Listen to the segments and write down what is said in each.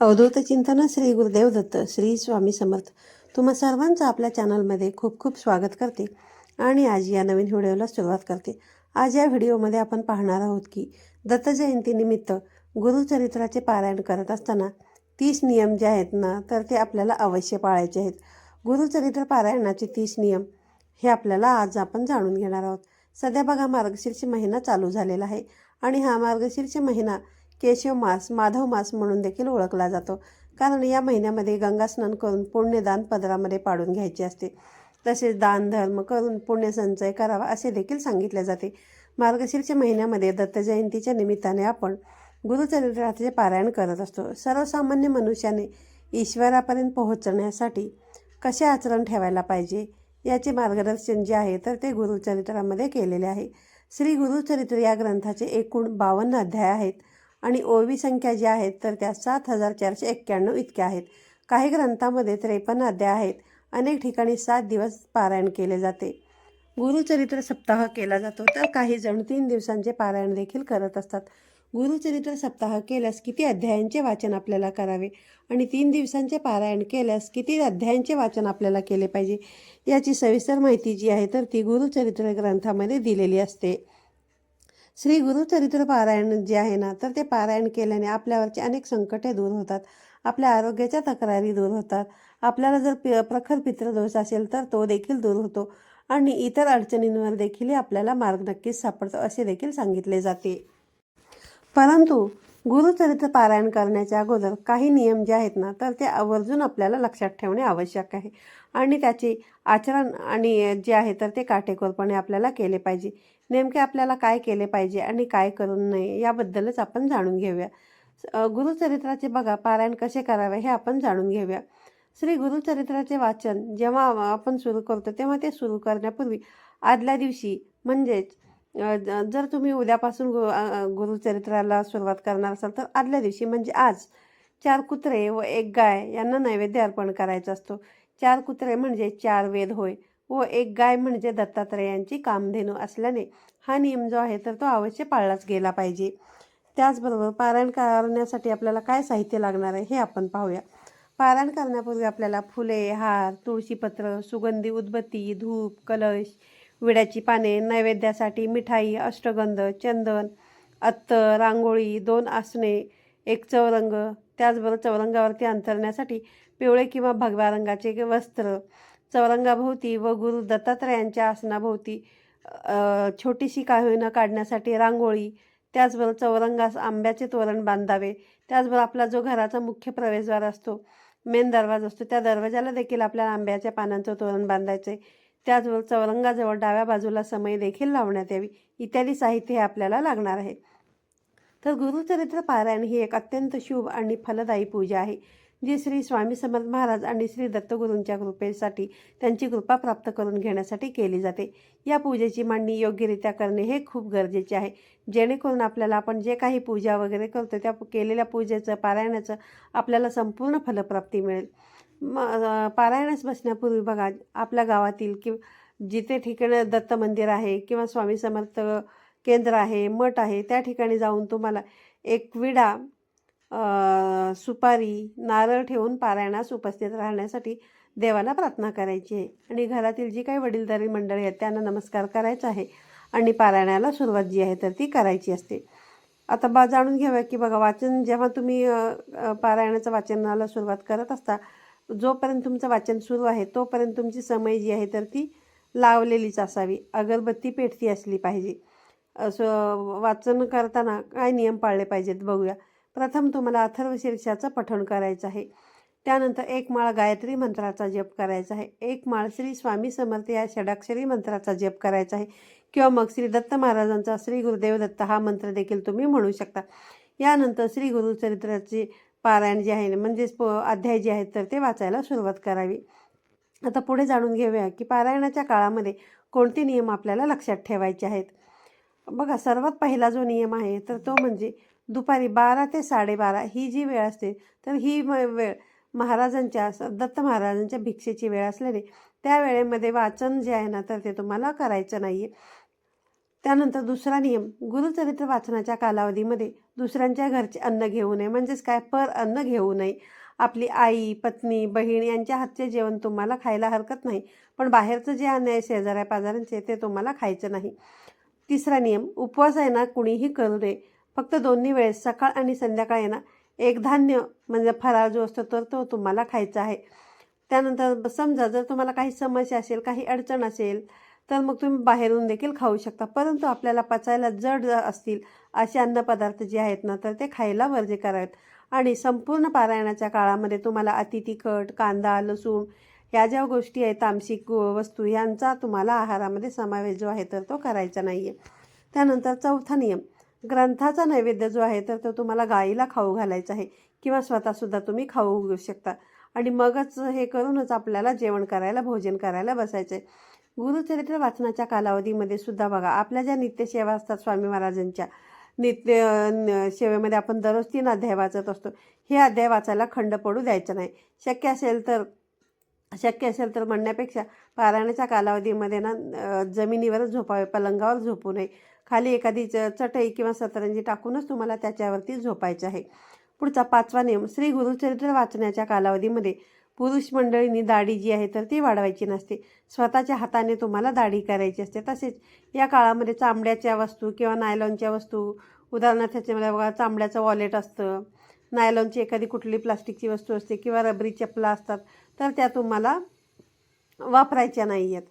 अवधूत चिंतन श्री गुरुदेव दत्त श्री स्वामी समर्थ. तुम्हा सर्वांचं आपल्या चॅनलमध्ये खूप खूप स्वागत करते आणि आज या नवीन व्हिडिओला सुरुवात करते. आज या व्हिडिओमध्ये आपण पाहणार आहोत की दत्त जयंतीनिमित्त गुरुचरित्राचे पारायण करत असताना तीस नियम जे आहेत ना तर ते आपल्याला अवश्य पाळायचे आहेत. गुरुचरित्र पारायणाचे तीस नियम हे आपल्याला आज आपण जाणून घेणार आहोत. सध्या बघा मार्गशीर्ष महिना चालू झालेला आहे आणि हा मार्गशीर्ष महिना केशव मास माधव मास म्हणून देखील ओळखला जातो. कारण या महिन्यामध्ये गंगा स्नान करून पुण्यदान पदरामध्ये पाडून घ्यायचे असते. तसेच दान धर्म करून पुण्यसंचय करावा असे देखील सांगितले जाते. मार्गशीर्ष महिन्यामध्ये दत्त जयंतीच्या निमित्ताने आपण गुरुचरित्राचे पारायण करत असतो. सर्वसामान्य मनुष्याने ईश्वरापर्यंत पोहोचण्यासाठी कसे आचरण ठेवायला पाहिजे याचे मार्गदर्शन जे आहे तर ते गुरुचरित्रामध्ये केलेले आहे. श्री गुरुचरित्र या ग्रंथाचे एकूण बावन्न अध्याय आहेत. आणि ओवी संख्या ज्या आहेत तर त्या सात हजार चारशे एक्क्याण्णव इतक्या आहेत. काही ग्रंथामध्ये त्रेपन्न अध्याय आहेत. अनेक ठिकाणी सात दिवस पारायण केले जाते. गुरुचरित्र सप्ताह केला जातो तर काही जण तीन दिवसांचे पारायण देखील करत असतात. गुरुचरित्र सप्ताह केल्यास किती अध्यायांचे वाचन आपल्याला करावे आणि तीन दिवसांचे पारायण केल्यास किती अध्यायांचे वाचन आपल्याला केले पाहिजे याची सविस्तर माहिती जी आहे तर ती गुरुचरित्र ग्रंथामध्ये दिलेली असते. श्री गुरुचरित्र पारायण जे आहे ना तर ते पारायण केल्याने आपल्यावरचे अनेक संकटे दूर होतात. आपल्या आरोग्याच्या तक्रारी दूर होतात. आपल्याला जर पि प्रखर पितृदोष असेल तर तो देखील दूर होतो. आणि इतर अडचणींवर देखील आपल्याला मार्ग नक्कीच सापडतो असे देखील सांगितले जाते. परंतु गुरुचरित्र पारायण करण्याच्या अगोदर काही नियम जे आहेत ना तर ते आवर्जून आपल्याला लक्षात ठेवणे आवश्यक आहे. आणि त्याचे आचरण आणि जे आहे तर ते काटेकोरपणे आपल्याला केले पाहिजे. नेमके आपल्याला काय केले पाहिजे आणि काय करू नये याबद्दलच आपण जाणून घेऊया. गुरुचरित्राचे बघा पारायण कसे करावे हे आपण जाणून घेऊया. श्री गुरुचरित्राचे वाचन जेव्हा आपण सुरू करतो तेव्हा ते सुरू करण्यापूर्वी आदल्या दिवशी म्हणजेच जर तुम्ही उद्यापासून गु गुरुचरित्राला सुरुवात करणार असाल तर आदल्या दिवशी म्हणजे आज चार कुत्रे व एक गाय यांना नैवेद्य अर्पण करायचा असतो. चार कुत्रे म्हणजे चार वेद होय व एक गाय म्हणजे दत्तात्रयांची कामधेनू असल्याने हा नियम जो आहे तर तो अवश्य पाळलाच गेला पाहिजे. त्याचबरोबर पारायण करण्यासाठी आपल्याला काय साहित्य लागणार आहे हे आपण पाहूया. पारायण करण्यापूर्वी आपल्याला फुले हार तुळशीपत्र सुगंधी उदबत्ती धूप कलश विड्याची पाने नैवेद्यासाठी मिठाई अष्टगंध चंदन अत्तर रांगोळी दोन आसने एक चौरंग त्याचबरोबर चौरंगावरती अंतरण्यासाठी पिवळे किंवा भगव्या रंगाचे वस्त्र चौरंगाभोवती व गुरु दत्तात्रयांच्या आसनाभोवती छोटीशी का होईना काढण्यासाठी रांगोळी त्याचबरोबर चौरंगास आंब्याचे तोरण बांधावे त्याचबरोबर आपला जो घराचा मुख्य प्रवेशद्वार असतो मेन दरवाजा असतो त्या दरवाजाला देखील आपल्याला आंब्याच्या पानांचं तोरण बांधायचं आहे त्याचबरोबर चौरंगाजवळ डाव्या बाजूला समय देखील लावण्यात यावी. इत्यादी साहित्य हे आपल्याला लागणार आहे. तर गुरुचरित्र पारायण ही एक अत्यंत शुभ आणि फलदायी पूजा आहे जी श्री स्वामी समर्थ महाराज आणि श्री दत्तगुरूंच्या कृपेसाठी त्यांची कृपा प्राप्त करून घेण्यासाठी केली जाते. या पूजेची मांडणी योग्यरित्या करणे हे खूप गरजेचे आहे. जेणेकरून आपल्याला आपण जे काही पूजा वगैरे करतो त्या केलेल्या पूजेचं पारायणाचं आपल्याला संपूर्ण फलप्राप्ती मिळेल. म पारायणास बसण्यापूर्वी बघा आपल्या गावातील कि जिथे ठिकाणी दत्त मंदिर आहे किंवा स्वामी समर्थ केंद्र आहे मठ आहे त्या ठिकाणी जाऊन तुम्हाला एक विडा सुपारी नारळ ठेवून पारायणास उपस्थित राहण्यासाठी देवाला प्रार्थना करायची आहे. आणि घरातील जी काही वडीलधारी मंडळी आहेत त्यांना नमस्कार करायचा आहे आणि पारायणाला सुरुवात जी आहे तर ती करायची असते. आता बा जाणून घ्याव्या की बघा वाचन जेव्हा तुम्ही पारायणाचं वाचनाला सुरुवात करत असता जोपर्यंत तुमचं वाचन सुरू आहे तोपर्यंत तुमची समय जी आहे तर ती लावलेलीच असावी. अगरबत्ती पेटती असली पाहिजे. असं वाचन करताना काय नियम पाळले पाहिजेत बघूया. प्रथम तुम्हाला अथर्वशीर्षाचं पठण करायचं आहे. त्यानंतर एक माळ गायत्री मंत्राचा जप करायचा आहे. एक माळ श्री स्वामी समर्थ या षडाक्षरी मंत्राचा जप करायचा आहे. किंवा मग श्री दत्त महाराजांचा श्री गुरुदेव दत्त हा मंत्र देखील तुम्ही म्हणू शकता. यानंतर श्री गुरुचरित्राची पारायण जे आहे म्हणजेच प अध्याय जे आहेत तर ते वाचायला सुरुवात करावी. आता पुढे जाणून घेऊया की पारायणाच्या काळामध्ये कोणते नियम आपल्याला लक्षात ठेवायचे आहेत? बघा सर्वात पहिला जो नियम आहे तर तो म्हणजे दुपारी बारा ते साडेबारा ही जी वेळ असते तर ही म वेळ महाराजांच्या दत्त महाराजांच्या भिक्षेची वेळ असल्याने त्या वेळेमध्ये वाचन जे आहे ना तर ते तुम्हाला करायचं नाही आहे त्यानंतर दुसरा नियम गुरुचरित्र वाचनाच्या कालावधीमध्ये दुसऱ्यांच्या घरचे अन्न घेऊ नये. म्हणजेच काय? पर अन्न घेऊ नये. आपली आई पत्नी बहीण यांच्या हातचे जेवण तुम्हाला खायला हरकत नाही. पण बाहेरचं जे अन्न आहे शेजाऱ्या पाजाऱ्यांचे ते तुम्हाला खायचं नाही. तिसरा नियम उपवास आहे ना कुणीही करू नये. फक्त दोन्ही वेळेस सकाळ आणि संध्याकाळ आहे ना एक धान्य म्हणजे फराळ जो असतो तर तो तुम्हाला खायचा आहे. त्यानंतर समजा जर तुम्हाला काही समस्या असेल काही अडचण असेल तर मग तुम्ही बाहेरून देखील खाऊ शकता. परंतु आपल्याला पचायला जड असतील असे अन्नपदार्थ जे आहेत ना तर ते खायला वर्जे करावेत आणि संपूर्ण पारायणाच्या काळामध्ये तुम्हाला अति तिखट कांदा लसूण ह्या ज्या गोष्टी आहेत तामसिक वस्तू यांचा तुम्हाला आहारामध्ये समावेश जो आहे तर तो करायचा नाही आहे त्यानंतर चौथा नियम. ग्रंथाचा नैवेद्य जो आहे तर तो तुम्हाला गाईला खाऊ घालायचा आहे किंवा स्वतःसुद्धा तुम्ही खाऊ घेऊ शकता. आणि मगच हे करूनच आपल्याला जेवण करायला भोजन करायला बसायचं आहे गुरुचरित्र वाचनाच्या कालावधीमध्ये सुद्धा बघा आपल्या ज्या नित्यसेवा असतात स्वामी महाराजांच्या नित्य सेवेमध्ये आपण दररोज तीन अध्याय वाचत असतो हे अध्याय वाचायला खंड पडू द्यायचं नाही. शक्य असेल तर शक्य असेल तर म्हणण्यापेक्षा पारायणाच्या कालावधीमध्ये ना जमिनीवरच झोपावे पलंगावर झोपू नये. खाली एखादी च चटई किंवा सतरंजी टाकूनच तुम्हाला त्याच्यावरती झोपायचं आहे. पुढचा पाचवा नियम श्री गुरुचरित्र वाचण्याच्या कालावधीमध्ये पुरुष मंडळींनी दाढी जी आहे तर ती वाढवायची नसते. स्वतःच्या हाताने तुम्हाला दाढी करायची असते. तसेच या काळामध्ये चांबड्याच्या वस्तू किंवा नायलॉनच्या वस्तू उदाहरणार्थ त्याच्यामध्ये बघा चांबड्याचं वॉलेट असतं नायलॉनची एखादी कुठली प्लास्टिकची वस्तू असते किंवा रबरी चपला असतात तर त्या तुम्हाला वापरायच्या नाही आहेत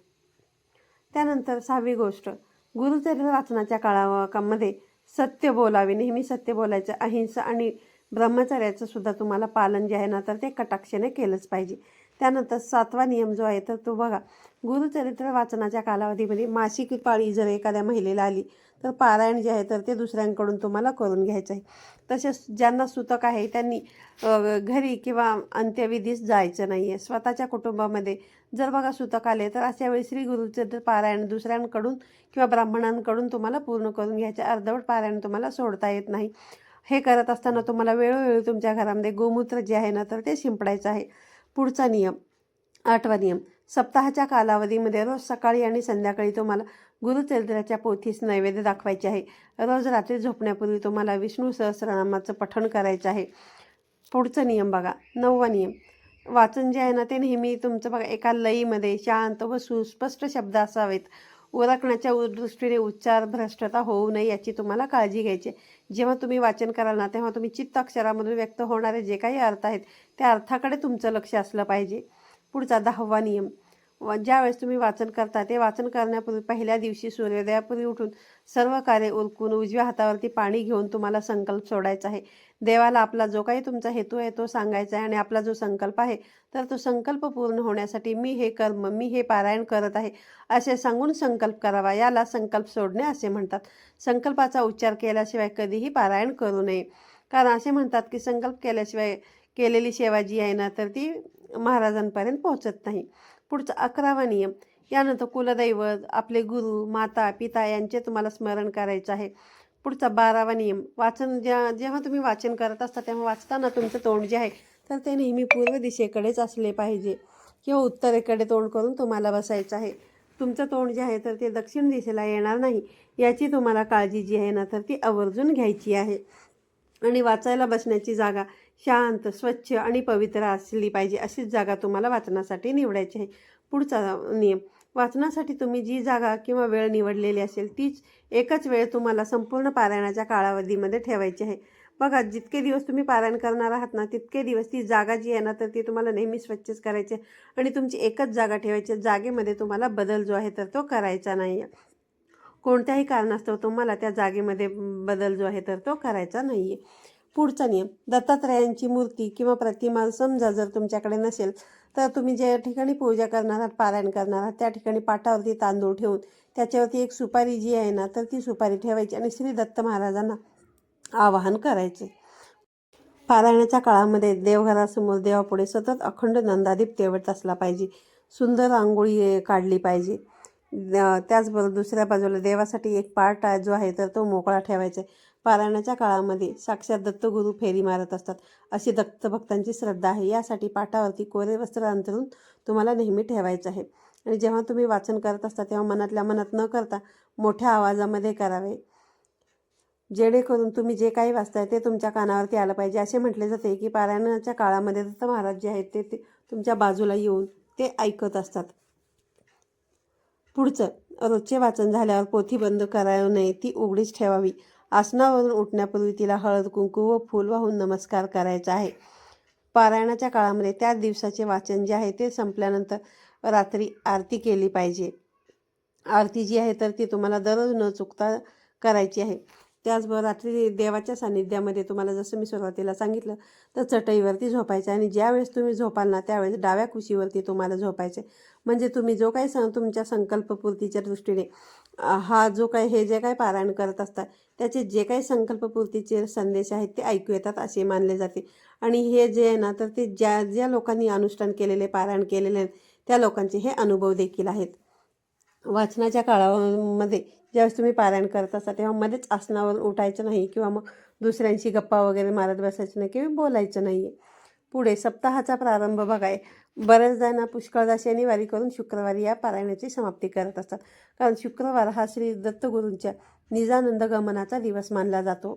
त्यानंतर सहावी गोष्ट गुरुचरित्र वाचनाच्या काळामध्ये सत्य बोलावे. नेहमी सत्य बोलायचं अहिंसा आणि ब्रह्मचर्याचं सुद्धा तुम्हाला पालन जे आहे ना तर ते कटाक्षाने केलंच पाहिजे. त्यानंतर सातवा नियम जो आहे तर तो बघा. गुरुचरित्र वाचनाच्या कालावधीमध्ये मासिक पाळी जर एखाद्या महिलेला आली तर पारायण जे आहे तर ते दुसऱ्यांकडून तुम्हाला करून घ्यायचं आहे. तसेच ज्यांना सुतक आहे त्यांनी घरी किंवा अंत्यविधीस जायचं नाही आहे स्वतःच्या कुटुंबामध्ये जर बघा सुतक आले तर अशा वेळी श्री गुरुचरित्र पारायण दुसऱ्यांकडून किंवा ब्राह्मणांकडून तुम्हाला पूर्ण करून घ्यायचे अर्धवट पारायण तुम्हाला सोडता येत नाही. हे करत असताना तुम्हाला वेळोवेळी तुमच्या घरामध्ये गोमूत्र जे आहे ना तर ते शिंपडायचं आहे. पुढचा नियम आठवा नियम. सप्ताहाच्या कालावधीमध्ये रोज सकाळी आणि संध्याकाळी तुम्हाला गुरुचरित्राच्या पोथीस नैवेद्य दाखवायचे आहे. रोज रात्री झोपण्यापूर्वी तुम्हाला विष्णू सहस्रनामाचं पठण करायचं आहे. पुढचं नियम बघा नववा नियम. वाचन जे आहे ना ते नेहमी तुमचं बघा एका लईमध्ये शांत व सुस्पष्ट शब्द असावेत. उरकण्याच्या दृष्टीने उच्चार भ्रष्टता होऊ नये याची तुम्हाला काळजी घ्यायची आहे. जेव्हा तुम्ही वाचन कराल ना तेव्हा तुम्ही चित्त अक्षरामधून व्यक्त होणारे जे काही अर्थ आहेत त्या अर्थाकडे तुमचं लक्ष असलं पाहिजे पुढचा दहावा नियम ज्यावेळेस तुम्ही वाचन करता ते वाचन करण्यापूर्वी पहिल्या दिवशी सूर्योदयापूर्वी उठून सर्व कार्य उरकून उजव्या हातावरती पाणी घेऊन तुम्हाला संकल्प सोडायचा आहे. देवाला आपला जो काही तुमचा हेतू आहे तो सांगायचा आहे आणि आपला जो संकल्प आहे तर तो संकल्प पूर्ण होण्यासाठी मी हे कर्म मी हे पारायण करत आहे असे सांगून संकल्प करावा. याला संकल्प सोडणे असे म्हणतात. संकल्पाचा उच्चार केल्याशिवाय कधीही पारायण करू नये. कारण असे म्हणतात की संकल्प केल्याशिवाय केलेली सेवा जी आहे ना तर ती महाराजांपर्यंत पोहोचत नाही. पुढचा अकरावा नियम. यानंतर कुलदैवत आपले गुरु माता पिता यांचे तुम्हाला स्मरण करायचं आहे. पुढचा बारावा नियम. वाचन ज्या जेव्हा तुम्ही वाचन करत असता तेव्हा वाचताना तुमचं तोंड जे आहे तर ते नेहमी पूर्व दिशेकडेच असले पाहिजे. किंवा उत्तरेकडे तोंड करून तुम्हाला बसायचं आहे. तुमचं तोंड जे आहे तर ते दक्षिण दिशेला येणार नाही. याची तुम्हाला काळजी जी आहे ना तर ती आवर्जून घ्यायची आहे. आणि वाचायला बसण्याची जागा शांत स्वच्छ आणि पवित्र असली पाहिजे अशीच जागा तुम्हाला वाचनासाठी निवडायची आहे. पुढचा नियम वाचनासाठी तुम्ही जी जागा किंवा वेळ निवडलेली असेल तीच एकच वेळ तुम्हाला संपूर्ण पारायणाच्या कालावधीमध्ये ठेवायची आहे. बघा जितके दिवस तुम्ही पारायण करणार आहात ना तितके दिवस ती जागा जी आहे ना तर ती तुम्हाला नेहमी स्वच्छच करायची आहे. आणि तुमची एकच जागा ठेवायची आहे. जागेमध्ये तुम्हाला बदल जो आहे तर तो करायचा नाही आहे. कोणत्याही कारणास्तव तुम्हाला त्या जागेमध्ये बदल जो आहे तर तो करायचा नाही आहे. पुढचा नियम. दत्तात्रयांची मूर्ती किंवा प्रतिमा समजा जर तुमच्याकडे नसेल तर तुम्ही ज्या ठिकाणी पूजा करणार आहात पारायण करणार आहात त्या ठिकाणी पाटावरती तांदूळ ठेवून त्याच्यावरती एक सुपारी जी आहे ना तर ती सुपारी ठेवायची आणि श्री दत्त महाराजांना आवाहन करायचे. पारायणाच्या काळामध्ये देवघरासमोर देवापुढे सतत अखंड नंदादीप तेवत असला पाहिजे. सुंदर रांगोळी काढली पाहिजे. त्याचबरोबर दुसऱ्या बाजूला देवासाठी एक पार्ट जो आहे तर तो मोकळा ठेवायचा आहे. पारायणाच्या काळामध्ये साक्षात दत्तगुरू फेरी मारत असतात. अशी दत्तभक्तांची श्रद्धा आहे. यासाठी पाठावरती कोरे वस्त्र अंतरून तुम्हाला नेहमी ठेवायचं आहे. आणि जेव्हा तुम्ही वाचन करत असता तेव्हा मनातल्या मनात न करता मोठ्या आवाजामध्ये करावे. जेणेकरून तुम्ही जे काही वाचताय ते तुमच्या कानावरती आलं पाहिजे. असे म्हटले जाते की पारायणाच्या काळामध्ये दत्त महाराज जे आहेत ते ते तुमच्या बाजूला येऊन ते ऐकत असतात. पुढचं रोजचे वाचन झाल्यावर पोथी बंद करायला नये ती उघडीच ठेवावी. आसनावरून उठण्यापूर्वी तिला हळद कुंकू व फूल वाहून नमस्कार करायचा आहे. पारायणाच्या काळामध्ये त्या दिवसाचे वाचन जे आहे ते संपल्यानंतर रात्री आरती केली पाहिजे. आरती जी आहे तर ती तुम्हाला दररोज न चुकता करायची आहे. त्याचबरोबर रात्री देवाच्या सान्निध्यामध्ये तुम्हाला जसं मी सुरुवातीला सांगितलं तर चटईवरती झोपायचं आणि ज्यावेळेस तुम्ही झोपाल ना त्यावेळेस डाव्या कुशीवरती तुम्हाला झोपायचे म्हणजे तुम्ही जो काही सं तुमच्या संकल्पपूर्तीच्या दृष्टीने हा जो काय हे जे काय पारायण करत असतात त्याचे जे काही संकल्पपूर्तीचे संदेश आहेत ते ऐकू येतात असे मानले जाते. आणि हे जे आहे ना तर ते ज्या ज्या लोकांनी अनुष्ठान केलेले पारायण केलेले आहेत त्या लोकांचे हे अनुभव देखील आहेत. वाचनाच्या काळामध्ये ज्यावेळेस तुम्ही पारायण करत असता तेव्हा मध्येच आसनावर उठायचं नाही किंवा मग दुसऱ्यांशी गप्पा वगैरे मारत बसायचं नाही किंवा बोलायचं नाही आहे पुढे सप्ताहाचा प्रारंभ बघाय. बऱ्याचदा ना पुष्कळदा शनिवारी करून शुक्रवारी या पारायणाची समाप्ती करत असतात. कारण शुक्रवार हा श्री दत्तगुरूंच्या निजानंद गमनाचा दिवस मानला जातो.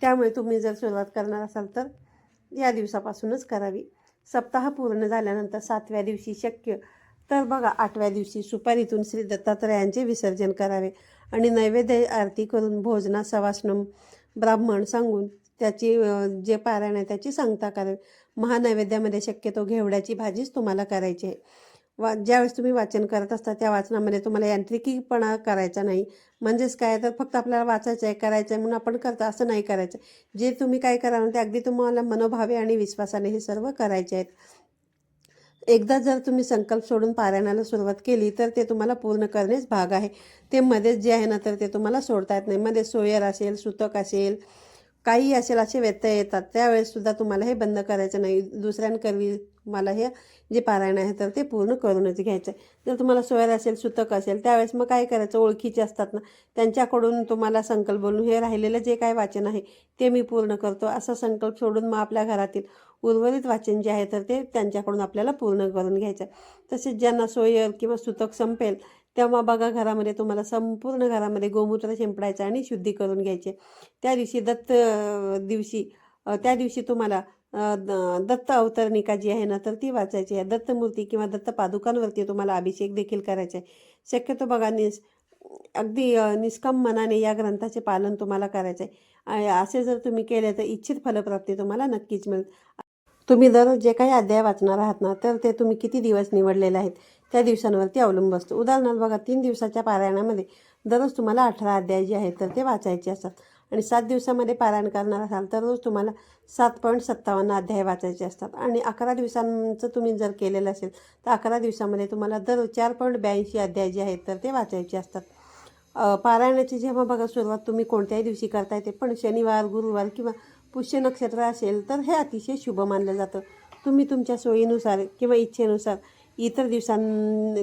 त्यामुळे तुम्ही जर सुरुवात करणार असाल तर या दिवसापासूनच करावी. सप्ताह पूर्ण झाल्यानंतर सातव्या दिवशी शक्य तर बघा आठव्या दिवशी सुपारीतून श्री दत्तात्रयांचे विसर्जन करावे आणि नैवेद्य आरती करून भोजना सवासनम ब्राह्मण सांगून त्याची जे पारायण आहे त्याची सांगता करावी. महानैवेद्यामध्ये शक्यतो घेवड्याची भाजीच तुम्हाला करायची आहे. वा ज्यावेळेस तुम्ही वाचन करत असता त्या वाचनामध्ये तुम्हाला यांत्रिकीपणा करायचा नाही. म्हणजेच काय तर फक्त आपल्याला वाचायचं आहे करायचं आहे म्हणून आपण करता असं नाही करायचं. जे तुम्ही काय कराल ते अगदी तुम्हाला मनोभावे आणि विश्वासाने हे सर्व करायचे आहेत. एकदा जर तुम्ही संकल्प सोडून पारायणाला सुरुवात केली तर ते तुम्हाला पूर्ण करणेच भाग आहे. ते मध्येच जे आहे ना तर ते तुम्हाला सोडता येत नाही. मध्ये सोयर असेल सुतक असेल काही असेल असे व्यत्यय येतात. त्यावेळेससुद्धा तुम्हाला हे बंद करायचं नाही. दुसऱ्यांकरवी तुम्हाला हे जे पारायण आहे तर ते पूर्ण करूनच घ्यायचं आहे जर तुम्हाला सोयर असेल सुतक असेल त्यावेळेस मग काय करायचं? ओळखीचे असतात ना. त्यांच्याकडून तुम्हाला संकल्प बोलून हे राहिलेलं जे काय वाचन आहे ते मी पूर्ण करतो. असा संकल्प सोडून मग आपल्या घरातील उर्वरित वाचन जे आहे तर ते त्यांच्याकडून आपल्याला पूर्ण करून घ्यायचं आहे तसेच ज्यांना सोयर किंवा सुतक संपेल तेव्हा बघा घरामध्ये तुम्हाला संपूर्ण घरामध्ये गोमूत्र शिंपडायचं आणि शुद्धी करून घ्यायचे. त्या दिवशी दत्त दिवशी त्या दिवशी तुम्हाला द- दत्त अवतरणिका जी आहे ना तर ती वाचायची आहे. दत्तमूर्ती किंवा दत्त पादुकांवरती तुम्हाला अभिषेक देखील करायचा. आहे शक्यतो बघा निस अगदी निष्काम मनाने या ग्रंथाचे पालन तुम्हाला करायचे आहे. असे जर तुम्ही केले तर इच्छित फलप्राप्ती तुम्हाला नक्कीच मिळेल. तुम्ही दररोज जे काही अध्याय वाचणार आहात ना तर ते तुम्ही किती दिवस निवडलेले आहेत? त्या दिवसांवरती अवलंबून असतो. उदाहरणार्थ बघा तीन दिवसाच्या पारायणामध्ये दररोज तुम्हाला अठरा अध्याय जे आहेत तर ते वाचायचे असतात. आणि सात दिवसामध्ये पारायण करणार असाल तर रोज तुम्हाला सात पॉईंट सत्तावन्न अध्याय वाचायचे असतात. आणि अकरा दिवसांचं तुम्ही जर केलेलं असेल तर अकरा दिवसामध्ये तुम्हाला दररोज चार पॉईंट ब्याऐंशी अध्याय जे आहेत तर ते वाचायचे असतात. पारायणाची जेव्हा बघा सुरुवात तुम्ही कोणत्याही दिवशी करता येते पण शनिवार गुरुवार किंवा पुष्य नक्षत्र असेल तर हे अतिशय शुभ मानलं जातं. तुम्ही तुमच्या सोयीनुसार किंवा इच्छेनुसार इतर दिवसां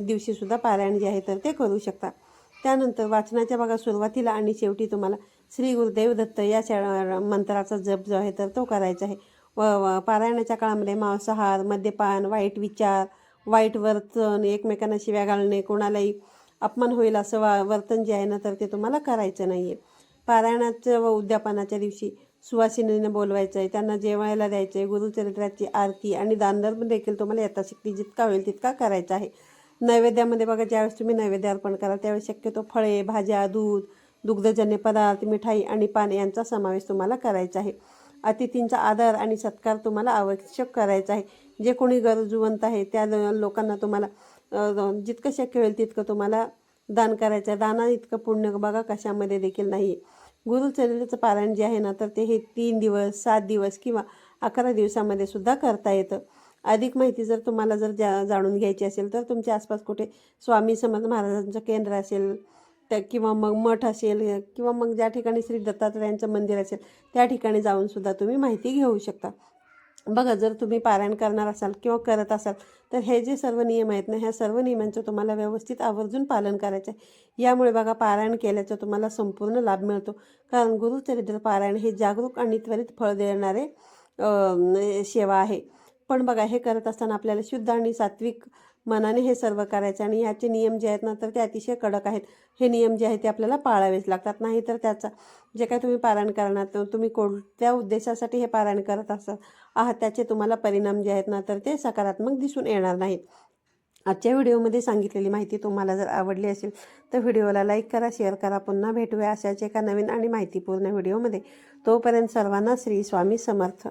दिवशीसुद्धा पारायण जे आहे तर ते करू शकता. त्यानंतर वाचनाच्या भागात सुरुवातीला आणि शेवटी तुम्हाला श्री गुरुदेव दत्त या शा मंत्राचा जप जो आहे तर तो करायचा आहे. व पारायणाच्या काळामध्ये मांसाहार मद्यपान वाईट विचार वाईट वर्तन एकमेकांना शिव्या घालणे कोणालाही अपमान होईल असं वा वर्तन जे आहे ना तर ते तुम्हाला करायचं नाही आहे पारायणाचं व उद्यापनाच्या दिवशी सुवासिनीने बोलवायचं आहे त्यांना जेवायला द्यायचं आहे गुरुचरित्राची आरती आणि दानधर्म देखील तुम्हाला यथाशक्ती जितका होईल तितका करायचा आहे. नैवेद्यामध्ये बघा ज्यावेळेस तुम्ही नैवेद्य अर्पण कराल त्यावेळेस शक्यतो फळे भाज्या दूध दुग्धजन्य पदार्थ मिठाई आणि पान यांचा समावेश तुम्हाला करायचा आहे. अतिथींचा आदर आणि सत्कार तुम्हाला आवश्यक करायचा आहे. जे कोणी गरजवंत आहे त्या लोकांना तुम्हाला जितकं शक्य होईल तितकं तुम्हाला दान करायचं आहे. दाना इतकं पुण्य बघा कशामध्ये देखील नाही आहे गुरुचरित्राचं पारायण जे आहे ना तर ते हे तीन दिवस सात दिवस किंवा अकरा दिवसामध्ये सुद्धा करता येतं. अधिक माहिती जर तुम्हाला जर जा जाणून घ्यायची असेल तर तुमच्या आसपास कुठे स्वामी समर्थ महाराजांचं केंद्र असेल त्या किंवा मग मठ असेल किंवा मग ज्या ठिकाणी श्री दत्तात्रयांचं मंदिर असेल त्या ठिकाणी जाऊन सुद्धा तुम्ही माहिती घेऊ शकता. बघा जर तुम्ही पारायण करणार असाल किंवा करत असाल तर हे जे सर्व नियम आहेत ना ह्या सर्व नियमांचं तुम्हाला व्यवस्थित आवर्जून पालन करायचं आहे. यामुळे बघा पारायण केल्याचा तुम्हाला संपूर्ण लाभ मिळतो. कारण गुरुचरित्र पारायण हे जागरूक आणि त्वरित फळ देणारे सेवा आहे. पण बघा हे करत असताना आपल्याला शुद्ध आणि सात्विक मनाने हे सर्व करायचं आणि ह्याचे नियम जे आहेत ना तर ते अतिशय कडक आहेत. हे नियम जे आहेत ते आपल्याला पाळावेच लागतात. नाही तर त्याचा जे काय तुम्ही पारायण करणार तर तुम्ही कोणत्या उद्देशासाठी हे पारायण करत असाल आहात त्याचे तुम्हाला परिणाम जे आहेत ना तर ते सकारात्मक दिसून येणार नाहीत. आजच्या व्हिडिओमध्ये सांगितलेली माहिती तुम्हाला जर आवडली असेल तर व्हिडिओला लाईक करा शेअर करा. पुन्हा भेटूया अशाच एका नवीन आणि माहितीपूर्ण व्हिडिओमध्ये. तोपर्यंत सर्वांना श्री स्वामी समर्थ.